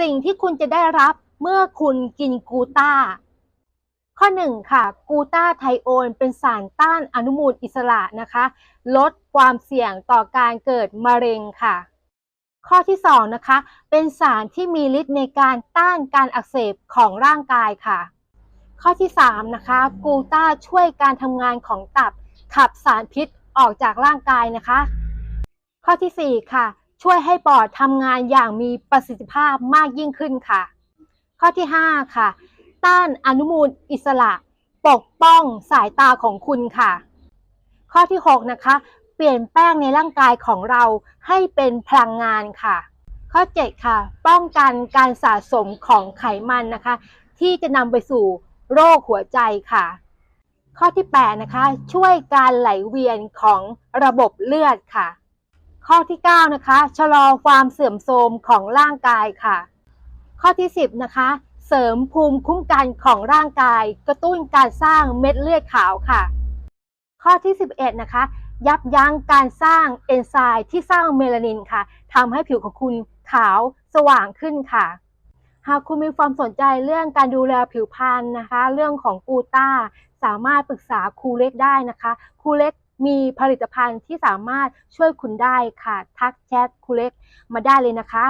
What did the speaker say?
สิ่งที่คุณจะได้รับเมื่อคุณกินกูต้า ข้อ 1 ค่ะ กูต้าไทโอนเป็นสารต้านอนุมูลอิสระนะคะ ลดความเสี่ยงต่อการเกิดมะเร็งค่ะ ข้อที่ 2 นะคะ เป็นสารที่มีฤทธิ์ในการต้านการอักเสบของร่างกายค่ะ ข้อที่ 3 นะคะ กูต้าช่วยการทำงานของตับขับสารพิษออกจากร่างกายนะคะ ข้อทีสี่4 ค่ะ ช่วยให้ปอดทำงานอย่างมีประสิทธิภาพมากยิ่งขึ้นค่ะ ข้อที่ 5 ค่ะ ต้านอนุมูลอิสระ ปกป้องสายตาของคุณค่ะ ข้อที่ 6 นะคะ เปลี่ยนแปลงในร่างกายของเราให้เป็นพลังงานค่ะ ข้อ 7 ค่ะ ป้องกันการสะสมของไขมันนะคะ ที่จะนำไปสู่โรคหัวใจค่ะ ข้อที่ 8 นะคะ ช่วยการไหลเวียนของระบบเลือดค่ะ ข้อที่ 9 นะคะ ชะลอความเสื่อมโทรมของร่างกายค่ะ ข้อที่ 10 นะคะ เสริมภูมิคุ้มกันของร่างกาย กระตุ้นการสร้างเม็ดเลือดขาวค่ะ ข้อที่ 11 นะคะ ยับยั้งการสร้างเอนไซม์ที่สร้างเมลานินค่ะทำให้ผิวของคุณขาวสว่างขึ้นค่ะ หากคุณมีความสนใจเรื่องการดูแลผิวพรรณนะคะ เรื่องของกูต้า สามารถปรึกษาครูเล็กได้นะคะ ครูเล็ก มีผลิตภัณฑ์ที่สามารถช่วยคุณได้ค่ะ ทักแชทครูเล็กมาได้เลยนะคะ